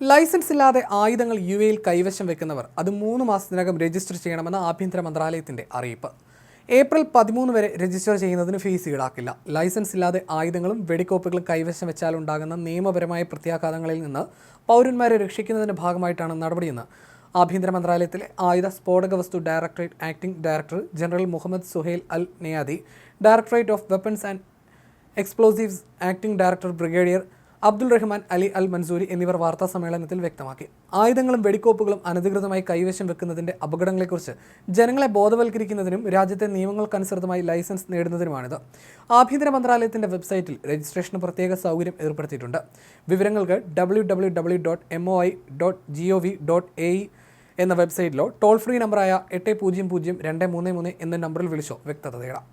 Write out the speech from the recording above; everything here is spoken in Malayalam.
ലൈസൻസ് ഇല്ലാതെ ആയുധങ്ങൾ യു എയിൽ കൈവശം വെക്കുന്നവർ അത് മൂന്ന് മാസത്തിനകം രജിസ്റ്റർ ചെയ്യണമെന്ന ആഭ്യന്തര മന്ത്രാലയത്തിന്റെ അറിയിപ്പ്. ഏപ്രിൽ പതിമൂന്ന് വരെ രജിസ്റ്റർ ചെയ്യുന്നതിന് ഫീസ് ഈടാക്കില്ല. ലൈസൻസ് ഇല്ലാതെ ആയുധങ്ങളും വെടിക്കോപ്പുകളും കൈവശം വെച്ചാൽ ഉണ്ടാകുന്ന നിയമപരമായ പ്രത്യാഘാതങ്ങളിൽ നിന്ന് പൗരന്മാരെ രക്ഷിക്കുന്നതിന്റെ ഭാഗമായിട്ടാണ് നടപടിയെന്ന് ആഭ്യന്തര മന്ത്രാലയത്തിലെ ആയുധ സ്ഫോടക വസ്തു directorate acting director general Mohammed Suhail Al Neyadi directorate of weapons and explosives acting director brigadier Abdul Rahman Ali Al Mansoori എന്നിവർ വാർത്താ സമ്മേളനത്തിൽ വ്യക്തമാക്കി. ആയുധങ്ങളും വെടിക്കോപ്പുകളും അനധികൃതമായി കൈവശം വെക്കുന്നതിന്റെ അപകടങ്ങളെക്കുറിച്ച് ജനങ്ങളെ ബോധവൽക്കരിക്കുന്നതിനും രാജ്യത്തെ നിയമങ്ങൾക്കനുസൃതമായി ലൈസൻസ് നേടുന്നതിനുമാണിത്. ആഭ്യന്തര മന്ത്രാലയത്തിന്റെ വെബ്സൈറ്റിൽ രജിസ്ട്രേഷന് പ്രത്യേക സൗകര്യം ഏർപ്പെടുത്തിയിട്ടുണ്ട്. വിവരങ്ങൾക്ക് W dot M O I dot G O V dot A എന്ന വെബ്സൈറ്റിലോ ടോൾ ഫ്രീ നമ്പറായ എട്ട് പൂജ്യം പൂജ്യം രണ്ട് മൂന്ന് മൂന്ന് എന്ന നമ്പറിൽ വിളിച്ചോ വ്യക്തത തേടാം